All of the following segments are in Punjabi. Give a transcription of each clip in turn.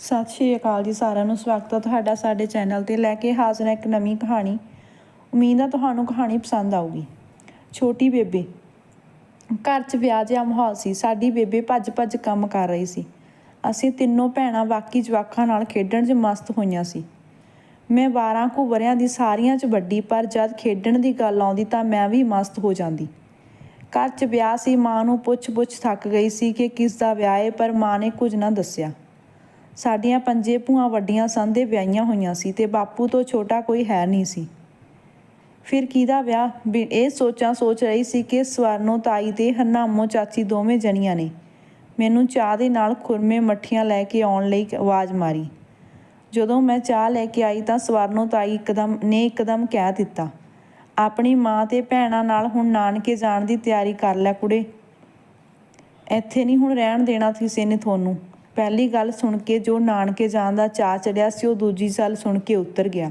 ਸਤਿ ਸ਼੍ਰੀ ਅਕਾਲ ਜੀ ਸਾਰਿਆਂ ਨੂੰ। ਸਵਾਗਤ ਹੈ ਤੁਹਾਡਾ ਸਾਡੇ ਚੈਨਲ ਤੇ। ਲੈ ਕੇ ਹਾਜ਼ਰ ਹੈ ਇੱਕ ਨਵੀਂ ਕਹਾਣੀ। ਉਮੀਦ ਹੈ ਤੁਹਾਨੂੰ ਕਹਾਣੀ ਪਸੰਦ ਆਊਗੀ। ਛੋਟੀ ਬੇਬੇ। ਘਰ 'ਚ ਵਿਆਹ ਜਿਹਾ ਮਾਹੌਲ ਸੀ। ਸਾਡੀ ਬੇਬੇ ਭੱਜ-ਭੱਜ ਕੰਮ ਕਰ ਰਹੀ ਸੀ। ਅਸੀਂ ਤਿੰਨੋਂ ਭੈਣਾਂ ਬਾਕੀ ਜਵਾਕਾਂ ਨਾਲ ਖੇਡਣ 'ਚ ਮਸਤ ਹੋਈਆਂ ਸੀ। ਮੈਂ 12 ਕੁ ਵਰਿਆਂ ਦੀ ਸਾਰੀਆਂ 'ਚ ਵੱਡੀ, ਪਰ ਜਦ ਖੇਡਣ ਦੀ ਗੱਲ ਆਉਂਦੀ ਤਾਂ ਮੈਂ ਵੀ ਮਸਤ ਹੋ ਜਾਂਦੀ। ਘਰ 'ਚ ਵਿਆਹ ਸੀ। ਮਾਂ ਨੂੰ ਪੁੱਛ-ਪੁੱਛ ਥੱਕ ਗਈ ਸੀ ਕਿ ਕਿਸ ਦਾ ਵਿਆਹ ਹੈ ਪਰ ਮਾਂ ਨੇ ਕੁਝ ਨਾ ਦੱਸਿਆ। ਸਾਡੀਆਂ ਪੰਜੇ ਭੂਆਂ ਵੱਡੀਆਂ ਸਨ ਸੰਦੇ ਵਿਆਹੀਆਂ ਹੋਈਆਂ ਸੀ ਤੇ ਬਾਪੂ ਤੋਂ ਛੋਟਾ ਕੋਈ ਹੈ ਨਹੀਂ ਸੀ। ਫਿਰ ਕਿਹਦਾ ਵਿਆਹ? ਇਹ ਸੋਚਾਂ ਸੋਚ ਰਹੀ ਸੀ ਕਿ ਸਵਰਨੋ ਤਾਈ ਤੇ ਹਰਨਾਮੋ ਚਾਚੀ ਦੋਵੇਂ ਜਣੀਆਂ ਨੇ। ਮੈਨੂੰ ਚਾਹ ਦੇ ਨਾਲ ਖੁਰਮੇ ਮੱਠੀਆਂ ਲੈ ਕੇ ਆਉਣ ਲਈ ਆਵਾਜ਼ ਮਾਰੀ। ਜਦੋਂ ਮੈਂ ਚਾਹ ਲੈ ਕੇ ਆਈ ਤਾਂ ਸਵਰਨੋ ਤਾਈ ਇੱਕਦਮ, ਨੇ ਇੱਕਦਮ ਕਹਿ ਦਿੱਤਾ, ਆਪਣੀ ਮਾਂ ਤੇ ਭੈਣਾਂ ਨਾਲ ਹੁਣ ਨਾਨਕੇ ਜਾਣ ਦੀ ਤਿਆਰੀ ਕਰ ਲੈ ਕੁੜੇ। ਇੱਥੇ ਨਹੀਂ ਹੁਣ ਰਹਿਣ ਦੇਣਾ ਕਿਸੇ ਨੇ ਤੁਹਾਨੂੰ। ਪਹਿਲੀ ਗੱਲ ਸੁਣ ਕੇ ਜੋ ਨਾਨਕੇ ਜਾਣ ਦਾ ਚਾਅ ਚੜਿਆ ਸੀ, ਉਹ ਦੂਜੀ ਗੱਲ ਸੁਣ ਕੇ ਉਤਰ ਗਿਆ।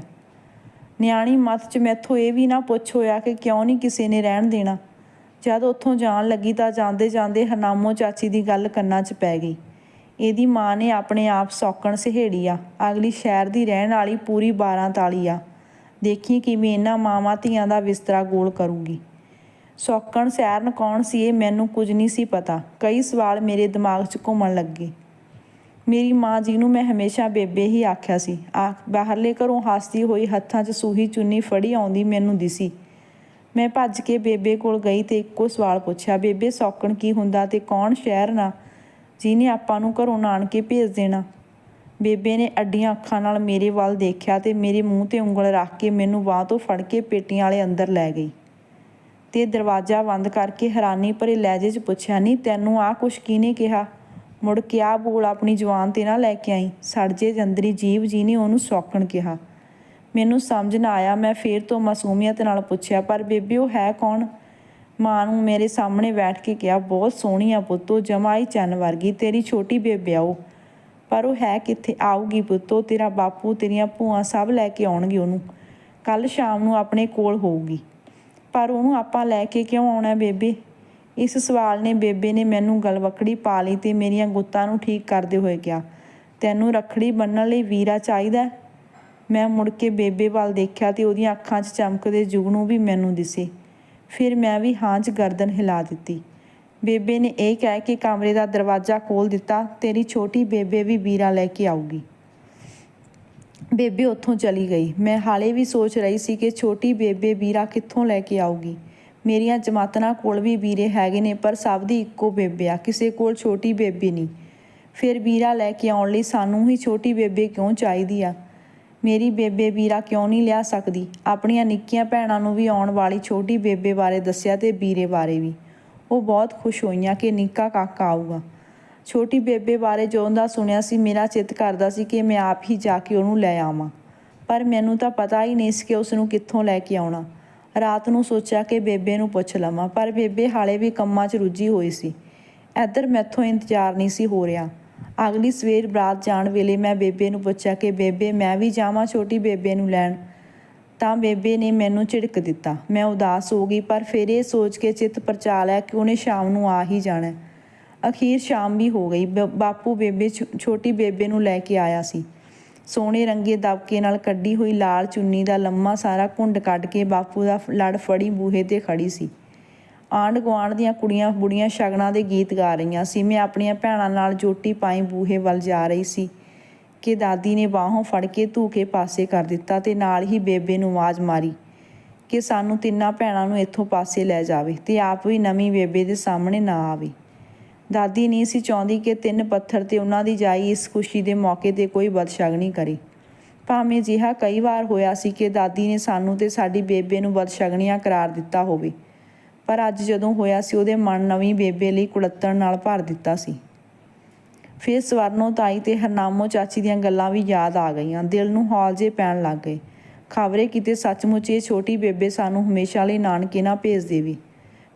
ਨਿਆਣੀ ਮੱਤ 'ਚ ਮੈਥੋਂ ਇਹ ਵੀ ਨਾ ਪੁੱਛ ਹੋਇਆ ਕਿ ਕਿਉਂ ਨਹੀਂ ਕਿਸੇ ਨੇ ਰਹਿਣ ਦੇਣਾ। ਜਦ ਉੱਥੋਂ ਜਾਣ ਲੱਗੀ ਤਾਂ ਜਾਂਦੇ ਜਾਂਦੇ ਹਰਨਾਮੋ ਚਾਚੀ ਦੀ ਗੱਲ ਕੰਨਾਂ 'ਚ ਪੈ ਗਈ। ਇਹਦੀ ਮਾਂ ਨੇ ਆਪਣੇ ਆਪ ਸੌਕਣ ਸਹੇੜੀ ਆ। ਅਗਲੀ ਸ਼ਹਿਰ ਦੀ ਰਹਿਣ ਵਾਲੀ ਪੂਰੀ 12 ਤਾਲੀ ਆ। ਦੇਖੀ ਕਿਵੇਂ ਇਹਨਾਂ ਮਾਵਾਂ ਧੀਆਂ ਦਾ ਬਿਸਤਰਾ ਗੋਲ ਕਰੂਗੀ। ਸੌਕਣ ਸੈਰਨ ਕੌਣ ਸੀ ਇਹ ਮੈਨੂੰ ਕੁਝ ਨਹੀਂ ਸੀ ਪਤਾ। ਕਈ ਸਵਾਲ ਮੇਰੇ ਦਿਮਾਗ 'ਚ ਘੁੰਮਣ ਲੱਗੇ। ਮੇਰੀ ਮਾਂ ਜੀ ਨੂੰ ਮੈਂ ਹਮੇਸ਼ਾ ਬੇਬੇ ਹੀ ਆਖਿਆ ਸੀ। ਆ ਬਾਹਰਲੇ ਘਰੋਂ ਹੱਸਦੀ ਹੋਈ ਹੱਥਾਂ 'ਚ ਸੂਹੀ ਚੁੰਨੀ ਫੜੀ ਆਉਂਦੀ ਮੈਨੂੰ ਦਿਸੀ। ਮੈਂ ਭੱਜ ਕੇ ਬੇਬੇ ਕੋਲ ਗਈ ਤੇ ਇੱਕੋ ਸਵਾਲ ਪੁੱਛਿਆ, ਬੇਬੇ, ਸੌਕਣ ਕੀ ਹੁੰਦਾ ਤੇ ਕੌਣ ਸ਼ਹਿਰ ਨਾ? ਜਿਹਨੇ ਆਪਾਂ ਨੂੰ ਘਰੋਂ ਨਾਨਕੇ ਭੇਜ ਦੇਣਾ। ਬੇਬੇ ਨੇ ਅੱਡੀਆਂ ਅੱਖਾਂ ਨਾਲ ਮੇਰੇ ਵੱਲ ਦੇਖਿਆ ਤੇ ਮੇਰੇ ਮੂੰਹ ਤੇ ਉਂਗਲ ਰੱਖ ਕੇ ਮੈਨੂੰ ਬਾਹ ਤੋਂ ਫੜ ਕੇ ਪੇਟੀਆਂ ਵਾਲੇ ਅੰਦਰ ਲੈ ਗਈ। ਤੇ ਦਰਵਾਜ਼ਾ ਬੰਦ ਕਰਕੇ ਹੈਰਾਨੀ ਭਰੇ ਲਹਿਜੇ 'ਚ ਪੁੱਛਿਆ ਨਹੀਂ ਤੈਨੂੰ ਆਹ ਕੁਛ ਕਿਹਨੇ ਕਿਹਾ? ਮੁੜ ਕੇ ਆ ਬੋਲ ਆਪਣੀ ਜਵਾਨ ਤੇ ਨਾ ਲੈ ਕੇ ਆਈ। ਸੜ ਜੇ ਜੰਦਰੀ ਜੀਵ ਜੀ ਨੇ ਉਹਨੂੰ ਸੌਕਣ ਕਿਹਾ। ਮੈਨੂੰ ਸਮਝ ਨਾ ਆਇਆ, ਮੈਂ ਫੇਰ ਤੋਂ ਮਾਸੂਮੀਅਤ ਨਾਲ ਪੁੱਛਿਆ, ਪਰ ਬੇਬੇ, ਉਹ ਹੈ ਕੌਣ? ਮਾਂ ਨੂੰ ਮੇਰੇ ਸਾਹਮਣੇ ਬੈਠ ਕੇ ਕਿਹਾ, ਬਹੁਤ ਸੋਹਣੀ ਆ ਪੁੱਤੋ ਜਮਾਈ ਚੰਨ ਵਰਗੀ, ਤੇਰੀ ਛੋਟੀ ਬੇਬੇ ਆਓ ਪਰ ਉਹ ਹੈ ਕਿੱਥੇ? ਆਊਗੀ ਪੁੱਤੋ ਤੇਰਾ ਬਾਪੂ, ਤੇਰੀਆਂ ਭੂਆ ਸਭ ਲੈ ਕੇ ਆਉਣਗੇ ਉਹਨੂੰ। ਕੱਲ ਸ਼ਾਮ ਨੂੰ ਆਪਣੇ ਕੋਲ ਹੋਊਗੀ। ਪਰ ਉਹਨੂੰ ਆਪਾਂ ਲੈ ਕੇ ਕਿਉਂ ਆਉਣਾ ਬੇਬੇ? ਇਸ ਸਵਾਲ ਨੇ ਬੇਬੇ ਨੇ ਮੈਨੂੰ ਗਲਵਕੜੀ ਪਾ ਲਈ ਤੇ ਮੇਰੀਆਂ ਗੁੱਤਾਂ ਨੂੰ ਠੀਕ ਕਰਦੇ ਹੋਏ ਕਿਹਾ, ਤੈਨੂੰ ਰੱਖੜੀ ਬੰਨਣ ਲਈ ਵੀਰਾ ਚਾਹੀਦਾ ਮੈਂ ਮੁੜ ਕੇ ਬੇਬੇ ਵੱਲ ਦੇਖਿਆ ਤੇ ਉਹਦੀਆਂ ਅੱਖਾਂ 'ਚ ਚਮਕਦੇ ਜੁਗਨੂ ਵੀ ਮੈਨੂੰ ਦਿਸੇ। ਫਿਰ ਮੈਂ ਵੀ ਹਾਂ 'ਚ ਗਰਦਨ ਹਿਲਾ ਦਿੱਤੀ। ਬੇਬੇ ਨੇ ਇਹ ਕਹਿ ਕੇ ਕਮਰੇ ਦਾ ਦਰਵਾਜ਼ਾ ਖੋਲ ਦਿੱਤਾ, ਤੇਰੀ ਛੋਟੀ ਬੇਬੇ ਵੀ ਵੀਰਾ ਲੈ ਕੇ ਆਊਗੀ। ਬੇਬੇ ਉੱਥੋਂ ਚਲੀ ਗਈ। ਮੈਂ ਹਾਲੇ ਵੀ ਸੋਚ ਰਹੀ ਸੀ ਕਿ ਛੋਟੀ ਬੇਬੇ ਵੀਰਾ ਕਿੱਥੋਂ ਲੈ ਕੇ ਆਊਗੀ। ਮੇਰੀਆਂ ਜਮਾਤਨਾਂ ਕੋਲ ਵੀ ਵੀਰੇ ਹੈਗੇ ਨੇ, ਪਰ ਸਭ ਦੀ ਇੱਕੋ ਬੇਬੇ ਆ, ਕਿਸੇ ਕੋਲ ਛੋਟੀ ਬੇਬੇ ਨਹੀਂ। ਫਿਰ ਵੀਰਾ ਲੈ ਕੇ ਆਉਣ ਲਈ ਸਾਨੂੰ ਹੀ ਛੋਟੀ ਬੇਬੇ ਕਿਉਂ ਚਾਹੀਦੀ ਆ? ਮੇਰੀ ਬੇਬੇ ਵੀਰਾ ਕਿਉਂ ਨਹੀਂ ਲਿਆ ਸਕਦੀ? ਆਪਣੀਆਂ ਨਿੱਕੀਆਂ ਭੈਣਾਂ ਨੂੰ ਵੀ ਆਉਣ ਵਾਲੀ ਛੋਟੀ ਬੇਬੇ ਬਾਰੇ ਦੱਸਿਆ ਤੇ ਵੀਰੇ ਬਾਰੇ ਵੀ। ਉਹ ਬਹੁਤ ਖੁਸ਼ ਹੋਈਆਂ ਕਿ ਨਿੱਕਾ ਕਾਕਾ ਆਊਗਾ। ਛੋਟੀ ਬੇਬੇ ਬਾਰੇ ਜੋ ਉਹਦਾ ਸੁਣਿਆ ਸੀ, ਮੇਰਾ ਚਿੱਤ ਕਰਦਾ ਸੀ ਕਿ ਮੈਂ ਆਪ ਹੀ ਜਾ ਕੇ ਉਹਨੂੰ ਲੈ ਆਵਾਂ। ਪਰ ਮੈਨੂੰ ਤਾਂ ਪਤਾ ਹੀ ਨਹੀਂ ਸੀ ਕਿ ਉਸ ਨੂੰ ਕਿੱਥੋਂ ਲੈ ਕੇ ਆਉਣਾ। ਰਾਤ ਨੂੰ ਸੋਚਿਆ ਕਿ ਬੇਬੇ ਨੂੰ ਪੁੱਛ ਲਵਾਂ, ਪਰ ਬੇਬੇ ਹਾਲੇ ਵੀ ਕੰਮਾਂ 'ਚ ਰੁੱਝੀ ਹੋਈ ਸੀ। ਇੱਧਰ ਮੈਥੋਂ ਇੰਤਜ਼ਾਰ ਨਹੀਂ ਸੀ ਹੋ ਰਿਹਾ। ਅਗਲੀ ਸਵੇਰ ਬਰਾਤ ਜਾਣ ਵੇਲੇ ਮੈਂ ਬੇਬੇ ਨੂੰ ਪੁੱਛਿਆ ਕਿ ਬੇਬੇ, ਮੈਂ ਵੀ ਜਾਵਾਂ ਛੋਟੀ ਬੇਬੇ ਨੂੰ ਲੈਣ? ਤਾਂ ਬੇਬੇ ਨੇ ਮੈਨੂੰ ਝਿੜਕ ਦਿੱਤਾ। ਮੈਂ ਉਦਾਸ ਹੋ ਗਈ, ਪਰ ਫਿਰ ਇਹ ਸੋਚ ਕੇ ਚਿੱਤ ਪਰਚਾ ਲਿਆ ਕਿ ਉਹਨੇ ਸ਼ਾਮ ਨੂੰ ਆ ਹੀ ਜਾਣਾ। ਅਖੀਰ ਸ਼ਾਮ ਵੀ ਹੋ ਗਈ। ਬ- ਬਾਪੂ ਬੇਬੇ ਛ- ਛੋਟੀ ਬੇਬੇ ਨੂੰ ਲੈ ਕੇ ਆਇਆ ਸੀ। ਸੋਹਣੇ ਰੰਗੇ ਦਬਕੇ ਨਾਲ ਕੱਢੀ ਹੋਈ ਲਾਲ ਚੁੰਨੀ ਦਾ ਲੰਮਾ ਸਾਰਾ ਘੁੰਡ ਕੱਢ ਕੇ ਬਾਪੂ ਦਾ ਲੜ ਫੜੀ ਬੂਹੇ ਤੇ ਖੜੀ ਸੀ। ਆਂਢ ਗੁਆਂਢ ਦੀਆਂ ਕੁੜੀਆਂ ਬੁੜੀਆਂ ਸ਼ਗਨਾਂ ਦੇ ਗੀਤ ਗਾ ਰਹੀਆਂ ਸੀ। ਮੈਂ ਆਪਣੀਆਂ ਭੈਣਾਂ ਨਾਲ ਜੋਟੀ ਪਾਈ ਬੂਹੇ ਵੱਲ ਜਾ ਰਹੀ ਸੀ ਕਿ ਦਾਦੀ ਨੇ ਬਾਹੋਂ ਫੜ ਕੇ ਧੂਕੇ ਪਾਸੇ ਕਰ ਦਿੱਤਾ ਤੇ ਨਾਲ ਹੀ ਬੇਬੇ ਨੂੰ ਆਵਾਜ਼ ਮਾਰੀ ਕਿ ਸਾਨੂੰ ਤਿੰਨਾਂ ਭੈਣਾਂ ਨੂੰ ਇੱਥੋਂ ਪਾਸੇ ਲੈ ਜਾਵੇ ਤੇ ਆਪ ਵੀ ਨਵੀਂ ਬੇਬੇ ਦੇ ਸਾਹਮਣੇ ਨਾ ਆਵੇ। ਦਾਦੀ ਨਹੀਂ ਸੀ ਚਾਹੁੰਦੀ ਕਿ ਤਿੰਨ ਪੱਥਰ ਤੇ ਉਹਨਾਂ ਦੀ ਜਾਈ ਇਸ ਖੁਸ਼ੀ ਦੇ ਮੌਕੇ ਤੇ ਕੋਈ ਬਦਸ਼ਗਨੀ ਕਰੇ। ਭਾਵੇਂ ਜਿਹਾ ਕਈ ਵਾਰ ਹੋਇਆ ਸੀ ਕਿ ਦਾਦੀ ਨੇ ਸਾਨੂੰ ਤੇ ਸਾਡੀ ਬੇਬੇ ਨੂੰ ਬਦਸ਼ਗਨੀਆਂ ਕਰਾਰ ਦਿੱਤਾ ਹੋਵੇ, ਪਰ ਅੱਜ ਜਦੋਂ ਹੋਇਆ ਸੀ ਉਹਦੇ ਮਨ ਨਵੀਂ ਬੇਬੇ ਲਈ ਕੁੜੱਤਣ ਨਾਲ ਭਰ ਦਿੱਤਾ ਸੀ। ਫਿਰ ਸਵਰਨੋ ਤਾਈ ਤੇ ਹਰਨਾਮੋ ਚਾਚੀ ਦੀਆਂ ਗੱਲਾਂ ਵੀ ਯਾਦ ਆ ਗਈਆਂ। ਦਿਲ ਨੂੰ ਹੌਲ ਜੇ ਪੈਣ ਲੱਗ ਗਏ। ਖਬਰੇ ਕਿਤੇ ਸੱਚਮੁੱਚ ਇਹ ਛੋਟੀ ਬੇਬੇ ਸਾਨੂੰ ਹਮੇਸ਼ਾ ਲਈ ਨਾਨਕੇ ਨਾ ਭੇਜ ਦੇਵੇ।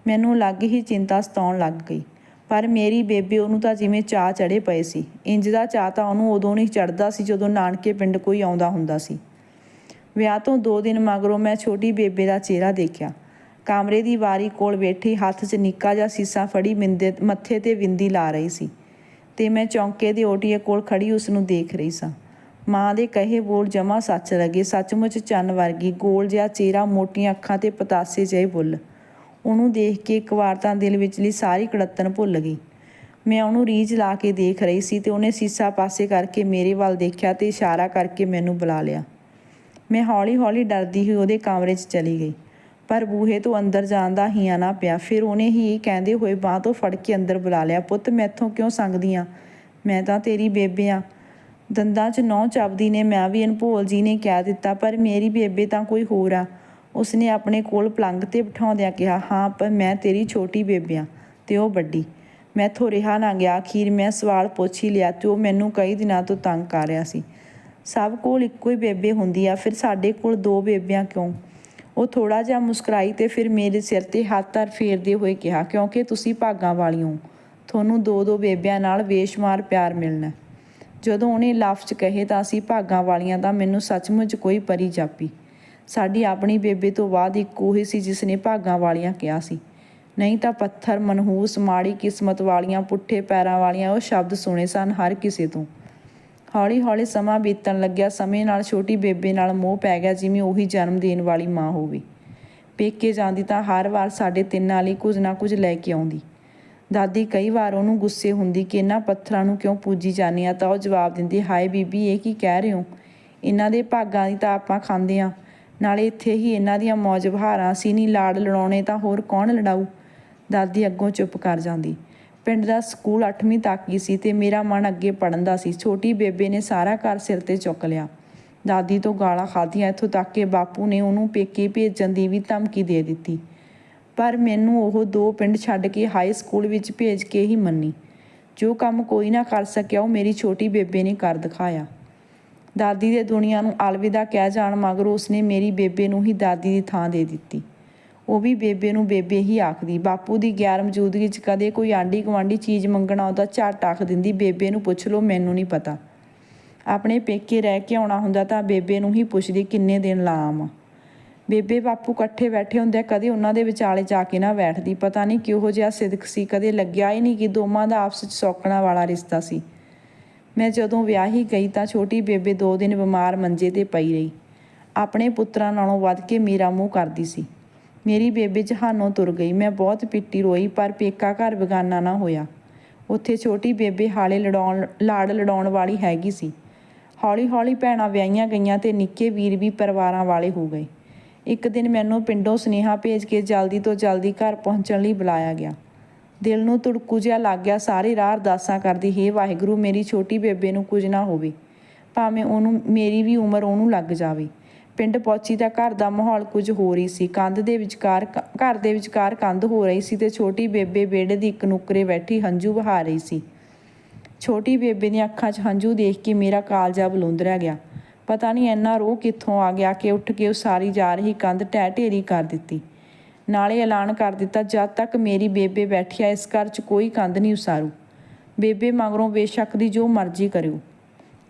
ਮੈਨੂੰ ਲੱਗ ਹੀ ਚਿੰਤਾ ਸਤਾਉਣ ਲੱਗ ਗਈ। ਪਰ ਮੇਰੀ ਬੇਬੇ ਉਹਨੂੰ ਤਾਂ ਜਿਵੇਂ ਚਾਹ ਚੜੇ ਪਏ ਸੀ। ਇੰਜ ਦਾ ਚਾਹ ਤਾਂ ਉਹਨੂੰ ਉਦੋਂ ਨਹੀਂ ਚੜਦਾ ਸੀ ਜਦੋਂ ਨਾਨਕੇ ਪਿੰਡ ਕੋਈ ਆਉਂਦਾ ਹੁੰਦਾ ਸੀ। ਵਿਆਹ ਤੋਂ 2 ਦਿਨ ਮਗਰੋਂ ਮੈਂ ਛੋਟੀ ਬੇਬੇ ਦਾ ਚਿਹਰਾ ਦੇਖਿਆ। ਕਮਰੇ ਦੀ ਵਾਰੀ ਕੋਲ ਬੈਠੀ ਹੱਥ 'ਚ ਨਿੱਕਾ ਜਿਹਾ ਸੀਸਾ ਫੜੀ ਮਿੰਦੇ ਮੱਥੇ ਤੇ ਵਿੰਦੀ ਲਾ ਰਹੀ ਸੀ ਤੇ ਮੈਂ ਚੌਂਕੇ ਦੇ ਓਟੀਏ ਕੋਲ ਖੜੀ ਉਸ ਨੂੰ ਦੇਖ ਰਹੀ ਸਾਂ। ਮਾਂ ਦੇ ਕਹੇ ਬੋਲ ਜਮਾ ਸੱਚ ਲੱਗੇ, ਸੱਚਮੁੱਚ ਚੰਨ ਵਰਗੀ, ਗੋਲ ਜਿਹਾ ਚਿਹਰਾ, ਮੋਟੀਆਂ ਅੱਖਾਂ ਤੇ ਪਤਾਸੇ ਜਿਹੇ ਬੁੱਲ। ਉਹਨੂੰ ਦੇਖ ਕੇ ਇੱਕ ਵਾਰ ਤਾਂ ਦਿਲ ਵਿਚਲੀ ਸਾਰੀ ਕੜੱਤਨ ਭੁੱਲ ਗਈ। ਮੈਂ ਉਹਨੂੰ ਰੀਝ ਲਾ ਕੇ ਦੇਖ ਰਹੀ ਸੀ ਤੇ ਉਹਨੇ ਸੀਸਾ ਪਾਸੇ ਕਰਕੇ ਮੇਰੇ ਵੱਲ ਦੇਖਿਆ ਤੇ ਇਸ਼ਾਰਾ ਕਰਕੇ ਮੈਨੂੰ ਬੁਲਾ ਲਿਆ। ਮੈਂ ਹੌਲੀ-ਹੌਲੀ ਡਰਦੀ ਹੋਈ ਉਹਦੇ ਕਮਰੇ 'ਚ ਚਲੀ ਗਈ। ਪਰ ਬੂਹੇ ਤੋਂ ਅੰਦਰ ਜਾਣ ਦਾ ਹੀ ਆਣਾ ਪਿਆ। ਫਿਰ ਉਹਨੇ ਹੀ ਕਹਿੰਦੇ ਹੋਏ ਬਾਹ ਤੋਂ ਫੜ ਕੇ ਅੰਦਰ ਬੁਲਾ ਲਿਆ, ਪੁੱਤ ਮੈਥੋਂ ਕਿਉਂ ਸੰਗਦੀ ਆ? ਮੈਂ ਤਾਂ ਤੇਰੀ ਬੇਬੇ ਆ। ਦੰਦਾਂ 'ਚ ਨੌ ਚੱਬਦੀ ਨੇ, ਮੈਂ ਵੀ ਅਨਭੋਲ ਜੀ ਨੇ ਕਹਿ ਦਿੱਤਾ, ਪਰ ਮੇਰੀ ਬੇਬੇ ਤਾਂ ਕੋਈ ਹੋਰ ਆ। ਉਸਨੇ ਆਪਣੇ ਕੋਲ ਪਲੰਗ ਤੇ ਬਿਠਾਉਂਦਿਆਂ ਕਿਹਾ, ਹਾਂ, ਪਰ ਮੈਂ ਤੇਰੀ ਛੋਟੀ ਬੇਬਿਆਂ ਆ ਤੇ ਉਹ ਵੱਡੀ। ਮੈਥੋਂ ਰਿਹਾ ਨਾ ਗਿਆ, ਅਖੀਰ ਮੈਂ ਸਵਾਲ ਪੁੱਛ ਹੀ ਲਿਆ ਤੇ ਉਹ ਮੈਨੂੰ ਕਈ ਦਿਨਾਂ ਤੋਂ ਤੰਗ ਕਰ ਰਿਹਾ ਸੀ। ਸਭ ਕੋਲ ਇੱਕੋ ਹੀ ਬੇਬੇ ਹੁੰਦੀ ਆ, ਫਿਰ ਸਾਡੇ ਕੋਲ ਦੋ ਬੇਬਿਆਂ ਕਿਉਂ? ਉਹ ਥੋੜਾ ਜਿਹਾ ਮੁਸਕਰਾਈ ਤੇ ਫਿਰ ਮੇਰੇ ਸਿਰ ਤੇ ਹੱਥ ਧਰ ਫੇਰਦੇ ਹੋਏ ਕਿਹਾ, ਕਿਉਂਕਿ ਤੁਸੀਂ ਭਾਗਾਂ ਵਾਲੀ ਹੋ, ਤੁਹਾਨੂੰ ਦੋ ਦੋ ਬੇਬਿਆਂ ਨਾਲ ਬੇਸ਼ੁਮਾਰ ਪਿਆਰ ਮਿਲਣਾ। ਜਦੋਂ ਉਹਨੇ ਲਫ਼ਜ਼ ਕਹੇ ਤਾਂ ਅਸੀਂ ਭਾਗਾਂ ਵਾਲੀਆਂ ਦਾ ਮੈਨੂੰ ਸੱਚਮੁੱਚ ਕੋਈ ਪਰੀ ਜਾਪੀ। ਸਾਡੀ ਆਪਣੀ ਬੇਬੇ ਤੋਂ ਬਾਅਦ ਇੱਕ ਉਹੀ ਸੀ ਜਿਸ ਨੇ ਭਾਗਾਂ ਵਾਲੀਆਂ ਕਿਹਾ ਸੀ। ਨਹੀਂ ਤਾਂ ਪੱਥਰ, ਮਨਹੂਸ, ਮਾੜੀ ਕਿਸਮਤ ਵਾਲੀਆਂ, ਪੁੱਠੇ ਪੈਰਾਂ ਵਾਲੀਆਂ ਉਹ ਸ਼ਬਦ ਸੁਣੇ ਸਨ ਹਰ ਕਿਸੇ ਤੋਂ। ਹੌਲੀ ਹੌਲੀ ਸਮਾਂ ਬੀਤਣ ਲੱਗਿਆ, ਸਮੇਂ ਨਾਲ ਛੋਟੀ ਬੇਬੇ ਨਾਲ ਮੋਹ ਪੈ ਗਿਆ ਜਿਵੇਂ ਉਹੀ ਜਨਮ ਦੇਣ ਵਾਲੀ ਮਾਂ ਹੋਵੇ। ਪੇਕੇ ਜਾਂਦੀ ਤਾਂ ਹਰ ਵਾਰ ਸਾਡੇ ਤਿੰਨਾਂ ਲਈ ਕੁਝ ਨਾ ਕੁਝ ਲੈ ਕੇ ਆਉਂਦੀ। ਦਾਦੀ ਕਈ ਵਾਰ ਉਹਨੂੰ ਗੁੱਸੇ ਹੁੰਦੀ ਕਿ ਇਹਨਾਂ ਪੱਥਰਾਂ ਨੂੰ ਕਿਉਂ ਪੂਜੀ ਜਾਂਦੀ ਆ? ਤਾਂ ਉਹ ਜਵਾਬ ਦਿੰਦੀ, ਹਾਏ ਬੀਬੀ, ਇਹ ਕੀ ਕਹਿ ਰਹੇ ਹੋ? ਇਹਨਾਂ ਦੇ ਭਾਗਾਂ ਦੀ ਤਾਂ ਆਪਾਂ ਖਾਂਦੇ ਆ। ਨਾਲੇ ਇੱਥੇ ਹੀ ਇਹਨਾਂ ਦੀਆਂ ਮੌਜ ਬਹਾਰਾਂ ਸੀ ਨਹੀਂ ਲਾੜ ਲੜਾਉਣੇ ਤਾਂ ਹੋਰ ਕੌਣ ਲੜਾਊ? ਦਾਦੀ ਅੱਗੋਂ ਚੁੱਪ ਕਰ ਜਾਂਦੀ। ਪਿੰਡ ਦਾ ਸਕੂਲ 8ਵੀਂ ਤੱਕ ਹੀ ਸੀ ਤੇ ਮੇਰਾ ਮਨ ਅੱਗੇ ਪੜਨ ਦਾ ਸੀ। ਛੋਟੀ ਬੇਬੇ ਨੇ ਸਾਰਾ ਘਰ ਸਿਰ ਤੇ ਚੁੱਕ ਲਿਆ। ਦਾਦੀ ਤੋਂ ਗਾਲਾਂ ਖਾਧੀਆਂ, ਇੱਥੋਂ ਤੱਕ ਕਿ ਬਾਪੂ ਨੇ ਉਹਨੂੰ ਪੇਕੇ ਭੇਜਣ ਦੀ ਵੀ ਧਮਕੀ ਦੇ ਦਿੱਤੀ। ਪਰ ਮੈਨੂੰ ਉਹ ਦੋ ਪਿੰਡ ਛੱਡ ਕੇ ਹਾਈ ਸਕੂਲ ਵਿੱਚ ਭੇਜ ਕੇ ਹੀ ਮੰਨੀ। ਜੋ ਕੰਮ ਕੋਈ ਨਾ ਕਰ ਸਕਿਆ, ਉਹ ਮੇਰੀ ਛੋਟੀ ਬੇਬੇ ਨੇ ਕਰ ਦਿਖਾਇਆ। ਦਾਦੀ ਦੇ ਦੁਨੀਆ ਨੂੰ ਅਲਵਿਦਾ ਕਹਿ ਜਾਣ ਮਗਰੋਂ ਉਸਨੇ ਮੇਰੀ ਬੇਬੇ ਨੂੰ ਹੀ ਦਾਦੀ ਦੀ ਥਾਂ ਦੇ ਦਿੱਤੀ। ਉਹ ਵੀ ਬੇਬੇ ਨੂੰ ਬੇਬੇ ਹੀ ਆਖਦੀ। ਬਾਪੂ ਦੀ ਗੈਰ ਮੌਜੂਦਗੀ 'ਚ ਕਦੇ ਕੋਈ ਆਂਢੀ ਗੁਆਂਢੀ ਚੀਜ਼ ਮੰਗਣਾ ਆਉਂਦਾ ਝੱਟ ਆਖ ਦਿੰਦੀ। ਬੇਬੇ ਨੂੰ ਪੁੱਛ ਲਓ, ਮੈਨੂੰ ਨਹੀਂ ਪਤਾ। ਆਪਣੇ ਪੇਕੇ ਰਹਿ ਕੇ ਆਉਣਾ ਹੁੰਦਾ ਤਾਂ ਬੇਬੇ ਨੂੰ ਹੀ ਪੁੱਛਦੀ, ਕਿੰਨੇ ਦਿਨ ਲਾ ਆਵਾਂ ਬੇਬੇ ਬਾਪੂ ਇਕੱਠੇ ਬੈਠੇ ਹੁੰਦੇ ਕਦੇ ਉਹਨਾਂ ਦੇ ਵਿਚਾਲੇ ਜਾ ਕੇ ਨਾ ਬੈਠਦੀ। ਪਤਾ ਨਹੀਂ ਕਿਹੋ ਜਿਹਾ ਸਿਦਕ ਸੀ। ਕਦੇ ਲੱਗਿਆ ਹੀ ਨਹੀਂ ਕਿ ਦੋਵਾਂ ਦਾ ਆਪਸ ਵਿੱਚ ਸੌਕਣਾ ਵਾਲਾ ਰਿਸ਼ਤਾ ਸੀ। ਮੈਂ ਜਦੋਂ ਵਿਆਹੀ ਗਈ ਤਾਂ ਛੋਟੀ ਬੇਬੇ ਦੋ ਦਿਨ ਬਿਮਾਰ ਮੰਜੇ ਤੇ ਪਈ ਰਹੀ। ਆਪਣੇ ਪੁੱਤਰਾਂ ਨਾਲੋਂ ਵੱਧ ਕੇ ਮੇਰਾ ਮੂੰਹ ਕਰਦੀ ਸੀ। ਮੇਰੀ ਬੇਬੇ ਜਹਾਨੋਂ ਤੁਰ ਗਈ। ਮੈਂ ਬਹੁਤ ਪਿੱਟੀ ਰੋਈ, ਪਰ ਪੇਕਾ ਘਰ ਬਗਾਨਾ ਨਾ ਹੋਇਆ। ਉੱਥੇ ਛੋਟੀ ਬੇਬੇ ਹਾਲੇ ਲੜਾਉਣ, ਲਾੜ ਲੜਾਉਣ ਵਾਲੀ ਹੈਗੀ ਸੀ। ਹੌਲੀ ਹੌਲੀ ਭੈਣਾਂ ਵਿਆਹੀਆਂ ਗਈਆਂ ਤੇ ਨਿੱਕੇ ਵੀਰ ਵੀ ਪਰਿਵਾਰਾਂ ਵਾਲੇ ਹੋ ਗਏ। ਇੱਕ ਦਿਨ ਮੈਨੂੰ ਪਿੰਡੋਂ ਸੁਨੇਹਾ ਭੇਜ ਕੇ ਜਲਦੀ ਤੋਂ ਜਲਦੀ ਘਰ ਪਹੁੰਚਣ ਲਈ ਬੁਲਾਇਆ ਗਿਆ। ਦਿਲ ਨੂੰ ਤੁੜਕੂ ਜਿਹਾ ਲੱਗ ਗਿਆ, ਸਾਰੇ ਰਾਹ ਅਰਦਾਸਾਂ ਕਰਦੀ, ਹੇ ਵਾਹਿਗੁਰੂ, ਮੇਰੀ ਛੋਟੀ ਬੇਬੇ ਨੂੰ ਕੁਝ ਨਾ ਹੋਵੇ, ਭਾਵੇਂ ਉਹਨੂੰ, ਮੇਰੀ ਵੀ ਉਮਰ ਉਹਨੂੰ ਲੱਗ ਜਾਵੇ। ਪਿੰਡ ਪਹੁੰਚੀ ਤਾਂ ਘਰ ਦਾ ਮਾਹੌਲ ਕੁਝ ਹੋ ਰਹੀ ਸੀ। ਕੰਧ ਦੇ ਵਿਚਕਾਰ ਘਰ ਦੇ ਵਿਚਕਾਰ ਕੰਧ ਹੋ ਰਹੀ ਸੀ ਤੇ ਛੋਟੀ ਬੇਬੇ ਬੇੜੇ ਦੀ ਇੱਕ ਨੁੱਕਰੇ ਬੈਠੀ ਹੰਝੂ ਵਹਾ ਰਹੀ ਸੀ। ਛੋਟੀ ਬੇਬੇ ਦੀਆਂ ਅੱਖਾਂ 'ਚ ਹੰਝੂ ਦੇਖ ਕੇ ਮੇਰਾ ਕਾਲਜਾ ਬਲੁੰਦਰਿਆ ਗਿਆ। ਪਤਾ ਨਹੀਂ ਇੰਨਾ ਰੋਹ ਕਿੱਥੋਂ ਆ ਗਿਆ ਕਿ ਉੱਠ ਕੇ ਉਹ ਸਾਰੀ ਜਾ ਰਹੀ ਕੰਧ ਟਹਿ ਢੇਰੀ ਕਰ ਦਿੱਤੀ। ਨਾਲੇ ਐਲਾਨ ਕਰ ਦਿੱਤਾ, ਜਦ ਤੱਕ ਮੇਰੀ ਬੇਬੇ ਬੈਠੀ ਆ, ਇਸ ਘਰ 'ਚ ਕੋਈ ਕੰਧ ਨਹੀਂ ਉਸਾਰੂ। ਬੇਬੇ ਮਗਰੋਂ ਬੇਸ਼ੱਕ ਦੀ ਜੋ ਮਰਜ਼ੀ ਕਰਿਓ।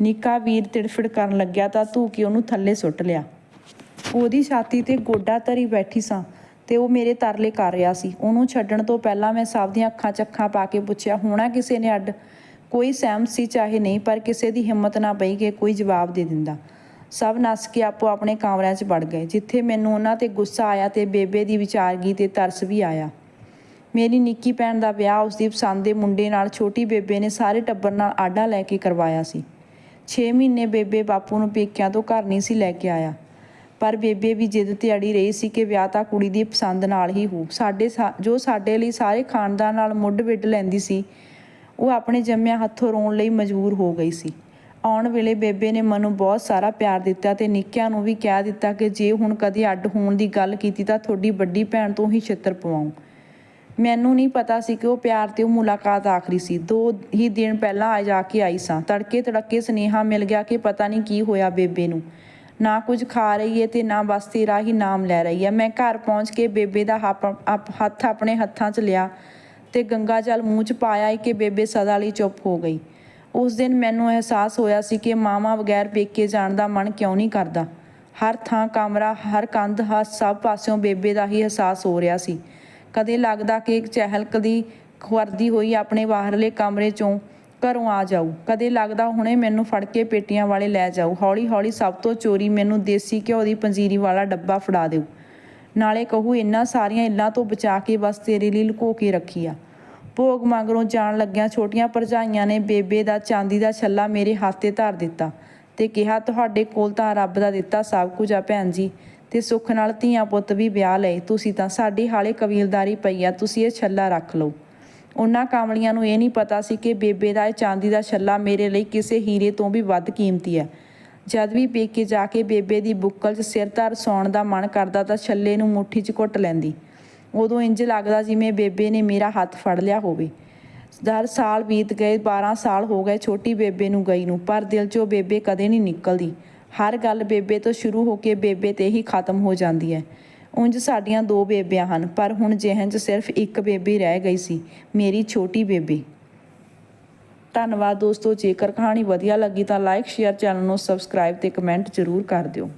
ਨਿੱਕਾ ਵੀਰ ਤਿੜਫੜ ਕਰਨ ਲੱਗਿਆ ਤਾਂ ਧੂ ਕੇ ਉਹਨੂੰ ਥੱਲੇ ਸੁੱਟ ਲਿਆ। ਉਹਦੀ ਛਾਤੀ ਤੇ ਗੋਡਾ ਧਰੀ ਬੈਠੀ ਸਾਂ ਤੇ ਉਹ ਮੇਰੇ ਤਰਲੇ ਕਰ ਰਿਹਾ ਸੀ। ਉਹਨੂੰ ਛੱਡਣ ਤੋਂ ਪਹਿਲਾਂ ਮੈਂ ਸਭ ਦੀਆਂ ਅੱਖਾਂ ਚੱਖਾਂ ਪਾ ਕੇ ਪੁੱਛਿਆ, ਹੋਣਾ ਕਿਸੇ ਨੇ ਅੱਡ? ਕੋਈ ਸਹਿਮ ਸੀ ਚਾਹੇ ਨਹੀਂ, ਪਰ ਕਿਸੇ ਦੀ ਹਿੰਮਤ ਨਾ ਪਈ ਕਿ ਕੋਈ ਜਵਾਬ ਦੇ ਦਿੰਦਾ। ਸਭ ਨੱਸ ਕੇ ਆਪੋ ਆਪਣੇ ਕਮਰਿਆਂ 'ਚ ਵੜ ਗਏ, ਜਿੱਥੇ ਮੈਨੂੰ ਉਹਨਾਂ ਤੇ ਗੁੱਸਾ ਆਇਆ ਤੇ ਬੇਬੇ ਦੀ ਵਿਚਾਰਗੀ ਤੇ ਤਰਸ ਵੀ ਆਇਆ। ਮੇਰੀ ਨਿੱਕੀ ਭੈਣ ਦਾ ਵਿਆਹ ਉਸਦੀ ਪਸੰਦ ਦੇ ਮੁੰਡੇ ਨਾਲ ਛੋਟੀ ਬੇਬੇ ਨੇ ਸਾਰੇ ਟੱਬਰ ਨਾਲ ਆਡਾ ਲੈ ਕੇ ਕਰਵਾਇਆ ਸੀ। 6 ਮਹੀਨੇ ਬੇਬੇ ਬਾਪੂ ਨੂੰ ਪੇਕਿਆਂ ਤੋਂ ਘਰ ਨਹੀਂ ਸੀ ਲੈ ਕੇ ਆਇਆ। ਪਰ ਬੇਬੇ ਵੀ ਜਿੱਦ ਤੇ ਅੜੀ ਰਹੀ ਸੀ ਕਿ ਵਿਆਹ ਤਾਂ ਕੁੜੀ ਦੀ ਪਸੰਦ ਨਾਲ ਹੀ ਹੋ ਸਾਡੇ ਸਾ- ਜੋ ਸਾਡੇ ਲਈ ਸਾਰੇ ਖਾਨਦਾਨ ਨਾਲ ਮੁੱਢ ਵਿੱਢ ਲੈਂਦੀ ਸੀ, ਉਹ ਆਪਣੇ ਜੰਮਿਆਂ ਹੱਥੋਂ ਰੋਣ ਲਈ ਮਜਬੂਰ ਹੋ ਗਈ ਸੀ। ਆਉਣ ਵੇਲੇ ਬੇਬੇ ਨੇ ਮੈਨੂੰ ਬਹੁਤ ਸਾਰਾ ਪਿਆਰ ਦਿੱਤਾ ਤੇ ਨਿੱਕਿਆਂ ਨੂੰ ਵੀ ਕਹਿ ਦਿੱਤਾ ਕਿ ਜੇ ਹੁਣ ਕਦੇ ਅੱਡ ਹੋਣ ਦੀ ਗੱਲ ਕੀਤੀ ਤਾਂ ਤੁਹਾਡੀ ਵੱਡੀ ਭੈਣ ਤੋਂ ਹੀ ਛਿੱਤਰ ਪਵਾਉਂ। ਮੈਨੂੰ ਨਹੀਂ ਪਤਾ ਸੀ ਕਿ ਉਹ ਪਿਆਰ ਤੇ ਉਹ ਮੁਲਾਕਾਤ ਆਖਰੀ ਸੀ। ਦੋ ਹੀ ਦਿਨ ਪਹਿਲਾਂ ਆ ਜਾ ਕੇ ਆਈ ਸਾਂ। ਤੜਕੇ ਤੜਕੇ ਸੁਨੇਹਾ ਮਿਲ ਗਿਆ ਕਿ ਪਤਾ ਨਹੀਂ ਕੀ ਹੋਇਆ ਬੇਬੇ ਨੂੰ। ਨਾ ਕੁਝ ਖਾ ਰਹੀ ਏ ਤੇ ਨਾ ਬਸ ਤੇਰਾ ਹੀ ਨਾਮ ਲੈ ਰਹੀ ਹੈ ਮੈਂ ਘਰ ਪਹੁੰਚ ਕੇ ਬੇਬੇ ਦਾ ਹੱਥ ਆਪਣੇ ਹੱਥਾਂ 'ਚ ਲਿਆ ਤੇ ਗੰਗਾ ਜਲ ਮੂੰਹ 'ਚ ਪਾਇਆ ਏ ਕਿ ਬੇਬੇ ਸਦਾ ਲਈ ਚੁੱਪ ਹੋ ਗਈ। ਉਸ ਦਿਨ ਮੈਨੂੰ ਅਹਿਸਾਸ ਹੋਇਆ ਸੀ ਕਿ ਮਾਮਾ ਬਗੈਰ ਪੇਕੇ ਜਾਣ ਦਾ ਮਨ ਕਿਉਂ ਨਹੀਂ ਕਰਦਾ। ਹਰ ਥਾਂ ਕਮਰਾ, ਹਰ ਕੰਧ, ਹਰ ਸਭ ਪਾਸਿਓਂ ਬੇਬੇ ਦਾ ਹੀ ਅਹਿਸਾਸ ਹੋ ਰਿਹਾ ਸੀ। ਕਦੇ ਲੱਗਦਾ ਕਿ ਇੱਕ ਚਹਿਲ ਕਦੀ ਖਵਰਦੀ ਹੋਈ ਆਪਣੇ ਬਾਹਰਲੇ ਕਮਰੇ ਚੋਂ ਘਰੋਂ ਆ ਜਾਊ। ਕਦੇ ਲੱਗਦਾ ਹੁਣੇ ਮੈਨੂੰ ਫੜ ਕੇ ਪੇਟੀਆਂ ਵਾਲੇ ਲੈ ਜਾਊ। ਹੌਲੀ ਹੌਲੀ ਸਭ ਤੋਂ ਚੋਰੀ ਮੈਨੂੰ ਦੇਸੀ ਘਿਓ ਦੀ ਪੰਜੀਰੀ ਵਾਲਾ ਡੱਬਾ ਫੜਾ ਦਿਓ ਨਾਲੇ ਕਹੂ, ਇੰਨਾ ਸਾਰੀਆਂ ਇੱਲਾਂ ਤੋਂ ਬਚਾ ਕੇ ਬਸ ਤੇਰੇ ਲਈ ਲੁਕੋ ਕੇ ਰੱਖੀ ਆ। ਭੋਗ ਮਗਰੋਂ ਜਾਣ ਲੱਗਿਆਂ ਛੋਟੀਆਂ ਭਰਜਾਈਆਂ ਨੇ ਬੇਬੇ ਦਾ, ਚਾਂਦੀ ਦਾ ਛੱਲਾ ਮੇਰੇ ਹੱਥ ਤੇ ਧਰ ਦਿੱਤਾ ਤੇ ਕਿਹਾ, ਤੁਹਾਡੇ ਕੋਲ ਤਾਂ ਰੱਬ ਦਾ ਦਿੱਤਾ ਸਭ ਕੁਝ ਆ ਭੈਣ ਜੀ ਤੇ ਸੁੱਖ ਨਾਲ ਧੀਆਂ ਪੁੱਤ ਵੀ ਵਿਆਹ ਲਏ। ਤੁਸੀਂ ਤਾਂ ਸਾਡੀ ਹਾਲੇ ਕਬੀਲਦਾਰੀ ਪਈ ਆ, ਤੁਸੀਂ ਇਹ ਛੱਲਾ ਰੱਖ ਲਓ। ਉਹਨਾਂ ਕਾਮਲੀਆਂ ਨੂੰ ਇਹ ਨਹੀਂ ਪਤਾ ਸੀ ਕਿ ਬੇਬੇ ਦਾ ਇਹ ਚਾਂਦੀ ਦਾ ਛੱਲਾ ਮੇਰੇ ਲਈ ਕਿਸੇ ਹੀਰੇ ਤੋਂ ਵੀ ਵੱਧ ਕੀਮਤੀ ਹੈ। ਜਦ ਵੀ ਪੇਕੇ ਜਾ ਕੇ ਬੇਬੇ ਦੀ ਬੁੱਕਲ 'ਚ ਸਿਰ ਧਰ ਸੌਣ ਦਾ ਮਨ ਕਰਦਾ ਤਾਂ ਛੱਲੇ ਨੂੰ ਮੁੱਠੀ 'ਚ ਘੁੱਟ ਲੈਂਦੀ। ਉਦੋਂ ਇੰਜ ਲੱਗਦਾ ਜਿਵੇਂ ਬੇਬੇ ਨੇ ਮੇਰਾ ਹੱਥ ਫੜ ਲਿਆ ਹੋਵੇ। ਦਰ ਸਾਲ ਬੀਤ ਗਏ 12 ਸਾਲ ਹੋ ਗਏ ਛੋਟੀ ਬੇਬੇ ਨੂੰ ਗਈ ਨੂੰ, ਪਰ ਦਿਲ 'ਚੋਂ ਬੇਬੇ ਕਦੇ ਨਹੀਂ ਨਿਕਲਦੀ। ਹਰ ਗੱਲ ਬੇਬੇ ਤੋਂ ਸ਼ੁਰੂ ਹੋ ਕੇ ਬੇਬੇ ਤੇ ਹੀ ਖਤਮ ਹੋ ਜਾਂਦੀ ਹੈ। ਉਂਝ ਸਾਡੀਆਂ ਦੋ ਬੇਬਿਆਂ ਹਨ, ਪਰ ਹੁਣ ਜਿਹਨ 'ਚ ਸਿਰਫ ਇੱਕ ਬੇਬੀ ਰਹਿ ਗਈ ਸੀ, ਮੇਰੀ ਛੋਟੀ ਬੇਬੀ। ਧੰਨਵਾਦ ਦੋਸਤੋ, ਜੇਕਰ ਕਹਾਣੀ ਵਧੀਆ ਲੱਗੀ ਤਾਂ ਲਾਈਕ ਸ਼ੇਅਰ ਚੈਨਲ ਨੂੰ ਸਬਸਕ੍ਰਾਈਬ ਤੇ ਕਮੈਂਟ ਜ਼ਰੂਰ ਕਰ ਦਿਓ।